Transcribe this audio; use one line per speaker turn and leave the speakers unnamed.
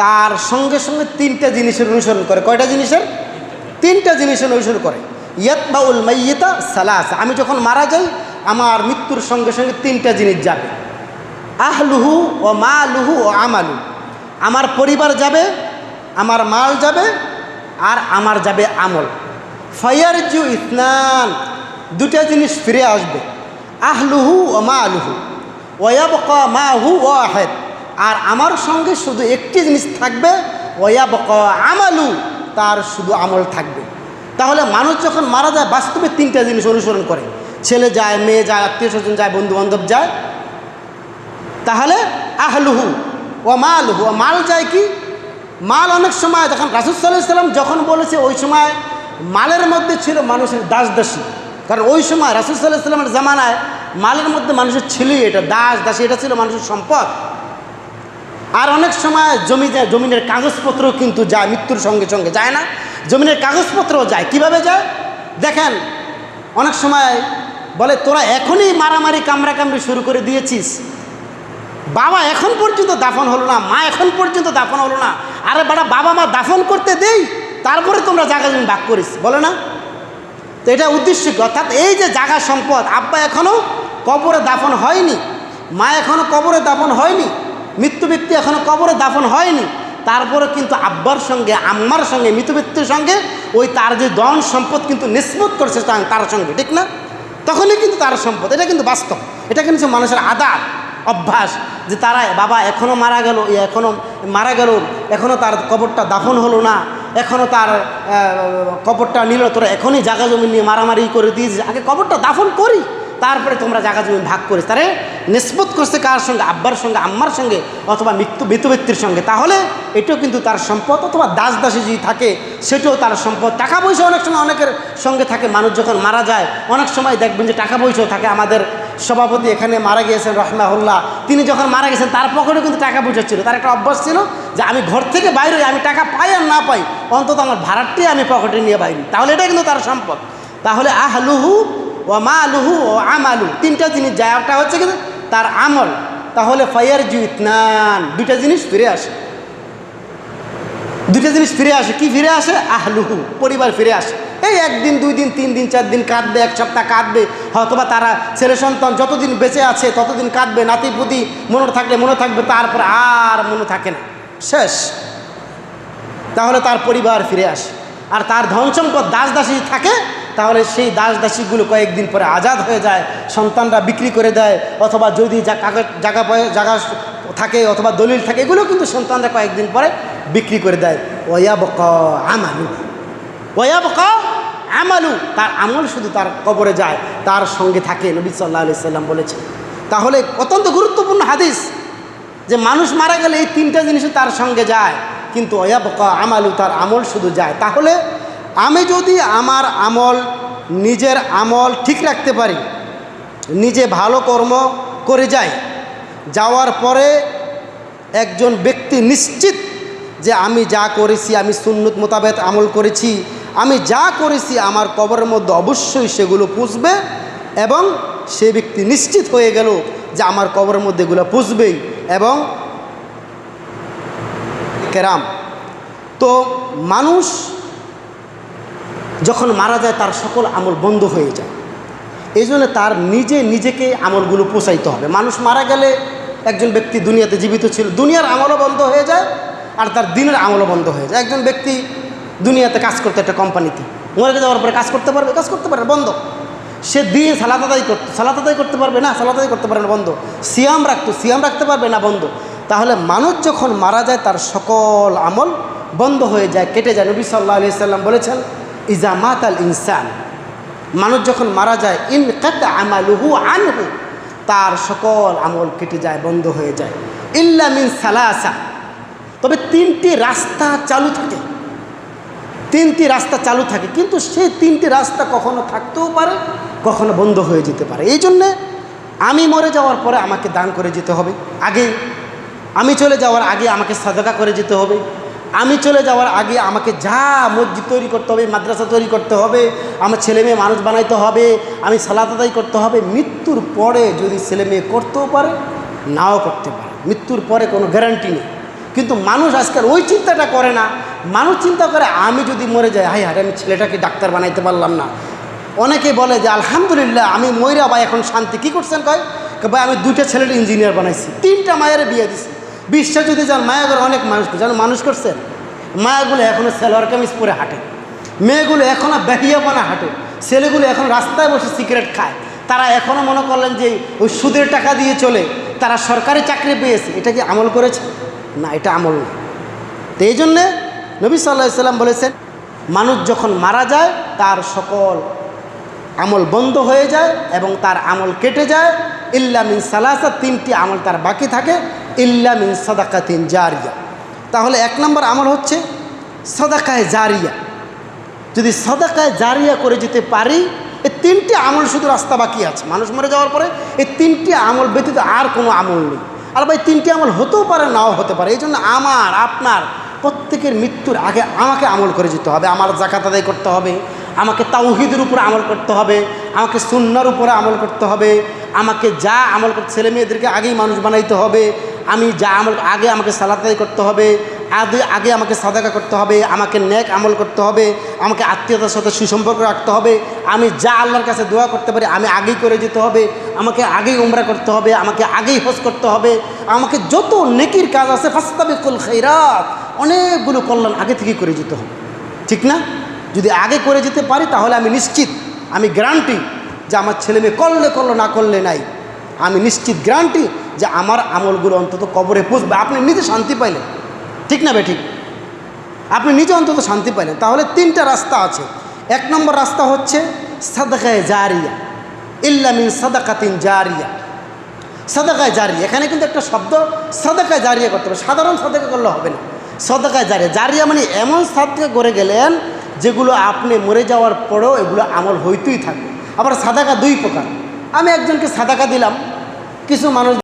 তার সঙ্গে সঙ্গে তিনটা জিনিসের অনুসরণ করে। কয়টা জিনিসের? তিনটা জিনিসের অনুসরণ করে। ইয়াতবাউল মাইয়িতা সালাস। আমি যখন মারা যাই, আমার মৃত্যুর সঙ্গে সঙ্গে তিনটা জিনিস যাবে। আহলুহু ও মালুহু ও আমালু। আমার পরিবার যাবে, আমার মাল যাবে, আর আমার যাবে আমল। ফায়ার জু ইসনান। দুটা জিনিস ফিরে আসবে। আহলুহু ও মা আলুহু ওয়াবকা মা হু ও আহেদ আর আমার সঙ্গে শুধু একটি জিনিস থাকবে ওয়াবকা আমালু, তার শুধু আমল থাকবে। তাহলে মানুষ যখন মারা যায়, বাস্তবে তিনটা জিনিস অনুসরণ করে। ছেলে যায়, মেয়ে যায়, আত্মীয় স্বজন যায় বন্ধু বান্ধব যায়। তাহলে আহলুহু ও মালহু। ও মাল যায় কি? মাল অনেক সময় যখন রাসুল সাল্লাহ সাল্লাম যখন বলেছে, ওই সময় মালের মধ্যে ছিল মানুষের দাস দাসী কারণ ওই সময় রাসুল সাল্লাহ সাল্লামের জামানায় মালের মধ্যে মানুষের ছিলই এটা, দাস দাসী, এটা ছিল মানুষের সম্পদ। আর অনেক সময় জমি যায়, জমিনের কাগজপত্র কিন্তু যায়, মৃত্যুর সঙ্গে সঙ্গে যায় না। জমিনের কাগজপত্রও যায়। কীভাবে যায়? দেখেন, অনেক সময় বলে, তোরা এখনই মারামারি, কামড়াকামড়ি শুরু করে দিয়েছিস। বাবা এখন পর্যন্ত দাফন হলো না, মা এখন পর্যন্ত দাফন হলো না। আরে বেটা বাবা মা দাফন করতে দেই, তারপরে তোমরা জায়গা জমি ভাগ করিস। বলে না? তো এটা উদ্দেশ্য কি? অর্থাৎ এই যে জায়গা সম্পদ, আব্বা এখনও কবরে দাফন হয়নি, মা এখনও কবরে দাফন হয়নি। মৃত্যু ব্যক্তি এখনও কবরে দাফন হয়নি। তারপরে কিন্তু আব্বার সঙ্গে, আম্মার সঙ্গে মৃত ব্যক্তির সঙ্গে ওই তার যে দন সম্পদ কিন্তু নিষ্পত করছে তার- সঙ্গে, ঠিক না? তখনই কিন্তু তার সম্পদ, এটা কিন্তু বাস্তব। এটা কিন্তু মানুষের আদাত, অভ্যাস যে তারা, বাবা এখনও মারা গেল এখনও মারা গেল এখনও তার কবরটা দাফন হলো না এখনও তার কবরটা নিল, তোরা এখনই জায়গা জমি নিয়ে মারামারি করে দিয়েছিস। আগে কবরটা দাফন করি। তারপরে তোমরা জায়গা জমি ভাগ করিস তারে নিষ্পত করছে কার সঙ্গে? আব্বার সঙ্গে, আম্মার সঙ্গে অথবা মৃত্যু, মৃত ব্যক্তির সঙ্গে। তাহলে এটাও কিন্তু তার সম্পদ। অথবা দাস দাসী যদি থাকে, সেটাও তার সম্পদ। টাকা পয়সা অনেক সময় অনেকের সঙ্গে থাকে। মানুষ যখন মারা যায়, অনেক সময় দেখবেন যে টাকা পয়সাও থাকে। আমাদের সভাপতি এখানে মারা গিয়েছেন, রহমাহুল্লাহ। তিনি যখন মারা গেছেন, তার পকেটে কিন্তু টাকা পয়সা ছিল। তার একটা অভ্যাস ছিল যে আমি ঘর থেকে বাইরে আমি টাকা পাই আর না পাই, অন্তত আমার ভাড়াটি আমি পকেটে নিয়ে বাইরে। তাহলে এটা কিন্তু তার সম্পদ। তাহলে আহলুহু ও মালুহু ও আমালু। তিনটা জিনিস যায়, একটা হচ্ছে কিন্তু তার আমল, তাহলে ফায়ার জুইতনান দুইটা জিনিস ফিরে আসে। দুইটা জিনিস ফিরে আসে, কি ফিরে আসে? আহলুহু, পরিবার ফিরে আসে। এই একদিন, দুই দিন, তিন দিন, চার দিন কাঁদবে, এক সপ্তাহ কাঁদবে, হয়তোবা তারা ছেলে সন্তান যতদিন বেঁচে আছে, ততদিন কাঁদবে নাতি পুতি মনে থাকলে মনে থাকবে, তারপর আর মনে থাকে না। শেষ। তাহলে তার পরিবার ফিরে আসে। আর তার ধন সম্পদ দাস দাসী থাকে তাহলে সেই দাস দাসীগুলো কয়েকদিন পরে আজাদ হয়ে যায়, সন্তানরা বিক্রি করে দেয়, অথবা যদি জায়গা জায়গা থাকে অথবা দলিল থাকে, এগুলো কিন্তু সন্তানরা কয়েকদিন পরে বিক্রি করে দেয়। ওয়াবক আমালু। ওয়াবক আমালু। তার আমল শুধু তার কবরে যায়, তার সঙ্গে থাকে নবী সাল্লাহ আলি সাল্লাম বলেছেন। তাহলে অত্যন্ত গুরুত্বপূর্ণ হাদিস যে মানুষ মারা গেলে এই তিনটা জিনিসই তার সঙ্গে যায়, কিন্তু অয়াবকা আমালু তার আমল শুধু যায়। তাহলে আমি যদি আমার আমল, নিজের আমল ঠিক রাখতে পারি, নিজে ভালো কর্ম করে যাই, যাওয়ার পরে একজন ব্যক্তি নিশ্চিত যে আমি যা করেছি, আমি সুন্নত মোতাবেক আমল করেছি, আমি যা করেছি আমার কবরের মধ্যে অবশ্যই সেগুলো পুষবে এবং সে ব্যক্তি নিশ্চিত হয়ে গেল যে আমার কবরের মধ্যে এগুলো পুষবেই এবং কেরাম। তো মানুষ যখন মারা যায়, তার সকল আমল বন্ধ হয়ে যায়। এই জন্য তার নিজে নিজেকে আমলগুলো পোষাইতে হবে। মানুষ মারা গেলে একজন ব্যক্তি দুনিয়াতে জীবিত ছিল, দুনিয়ার আমলও বন্ধ হয়ে যায় আর তার দিনের আমলও বন্ধ হয়ে যায়। একজন ব্যক্তি দুনিয়াতে কাজ করতে একটা কোম্পানিতে, মরে যাওয়ার পরে কাজ করতে পারবে? কাজ করতে পারে বন্ধ। সে দিয়ে সালাত আদায় করতো, সালাত করতে পারবে না? সালাত আদায় করতে পারে না, বন্ধ। সিয়াম রাখতো, সিয়াম রাখতে পারবে না, বন্ধ। তাহলে মানুষ যখন মারা যায়, তার সকল আমল বন্ধ হয়ে যায়, কেটে যায়। নবী সাল্লাহ আলি সাল্লাম বলেছেন ইজা মাত আল ইনসান। মানুষ যখন মারা যায়, ইন কাত আমালুহু আনহু, তার সকল আমল কেটে যায়, বন্ধ হয়ে যায়। ইল্লা মিন সালাসা। তবে তিনটি রাস্তা চালু থাকে। তিনটি রাস্তা চালু থাকে, কিন্তু সেই তিনটি রাস্তা কখনো থাকতেও পারে, কখনো বন্ধ হয়ে যেতে পারে। এই জন্যে আমি মরে যাওয়ার পরে আমাকে দান করে যেতে হবে। আগে আমি চলে যাওয়ার আগে আমাকে সাদকা করে যেতে হবে। আমি চলে যাওয়ার আগে আমাকে যা মসজিদ তৈরি করতে হবে, মাদ্রাসা তৈরি করতে হবে, আমার ছেলে মেয়ে মানুষ বানাইতে হবে, আমি সালাত আদায় করতে হবে, মৃত্যুর পরে যদি ছেলে মেয়ে করতেও পারে, নাও করতে পারে। মৃত্যুর পরে কোনো গ্যারান্টি নেই। কিন্তু মানুষ আজকাল ওই চিন্তাটা করে না। মানুষ চিন্তা করে, আমি যদি মরে যাই হাই হায়, আমি ছেলেটাকে ডাক্তার বানাইতে পারলাম না। অনেকে বলে যে, আলহামদুলিল্লাহ, আমি ময়রা ভাই, এখন শান্তি কী করছেন? কয় ভাই, আমি দুইটা ছেলের ইঞ্জিনিয়ার বানাইছি, তিনটা মায়ের বিয়ে দিছি। বিশ্বাস যদি যান মায়াগুলো অনেক মানুষ যেন মানুষ করছেন মায়াগুলো এখনও সেলোয়ার কামিজ পরে হাঁটে। মেয়েগুলো এখনও বেহিয়াপানা হাঁটে। ছেলেগুলো এখন রাস্তায় বসে সিগারেট খায়। তারা এখনও মনে করলেন যে ওই সুদের টাকা দিয়ে চলে, তারা সরকারি চাকরি পেয়েছে। এটা কি আমল করেছে? না, এটা আমল না। তো এই জন্যে নবী সাল্লাহ সাল্লাম বলেছেন, মানুষ যখন মারা যায়, তার সকল আমল বন্ধ হয়ে যায় এবং তার আমল কেটে যায়। ইল্লা মিন সালাসা, তিনটি আমল তার বাকি থাকে। ইল্লা মিন সাদাকাতিন জারিয়া। তাহলে এক নম্বর আমল হচ্ছে সদাকায় জারিয়া। যদি সদাকায় জারিয়া করে যেতে পারি এই তিনটি আমল শুধু রাস্তা বাকি আছে। মানুষ মরে যাওয়ার পরে এই তিনটি আমল ব্যতীত আর কোনো আমল নেই। আর ভাই, তিনটি আমল হতেও পারে, নাও হতে পারে। এই জন্য আমার, আপনার প্রত্যেকের মৃত্যুর আগে আমাকে আমল করে যেতে হবে। আমার জাকাত আদায় করতে হবে। আমাকে তাওহিদের উপরে আমল করতে হবে। আমাকে সুন্নার উপরে আমল করতে হবে। আমাকে যা আমল করতে ছেলে মেয়েদেরকে আগেই মানুষ বানাইতে হবে। আমি যা আমল, আগে আমাকে সালাত আদায় করতে হবে আগে আগে আমাকে সাদাকা করতে হবে, আমাকে নেক আমল করতে হবে, আমাকে আত্মীয়তার সাথে সুসম্পর্ক রাখতে হবে, আমি যা আল্লাহর কাছে দোয়া করতে পারি, আমি আগেই করে যেতে হবে, আমাকে আগেই উমরা করতে হবে, আমাকে আগেই হজ করতে হবে, আমাকে যত নেকির কাজ আছে, ফাস্তাবিকুল খৈরাত অনেকগুলো কল্যাণ আগে থেকেই করে যেতে হবে। ঠিক না? যদি আগে করে যেতে পারি, তাহলে আমি নিশ্চিত, আমি গ্যারান্টি যে আমার ছেলে মেয়ে করলে করল, না করলে নাই। আমি নিশ্চিত গ্যারান্টি যে আমার আমলগুলো অন্তত কবরে পুষবে। আপনি নিজে শান্তি পাইলেন। ঠিক না বে ঠিক? আপনি নিজে অন্তত শান্তি পাইলেন। তাহলে তিনটা রাস্তা আছে। এক নম্বর রাস্তা হচ্ছে সাদাকায় জারিয়া। ইল্লা মিন সাদাকাতিন জারিয়া। সাদাকায় জারিয়া। এখানে কিন্তু একটা শব্দ সাদাকায় জারিয়া করতে হবে। সাধারণ সাদাকা করলে হবে না। সদাকায় জারিয়া। জারিয়া মানে এমন সাদকা করে গেলেন যেগুলো আপনি মরে যাওয়ার পরেও এগুলো আমল হইতেই থাকবে। আবার সাদাকা দুই প্রকার। আমি একজনকে সাদাকা দিলাম। কিছু মানুষ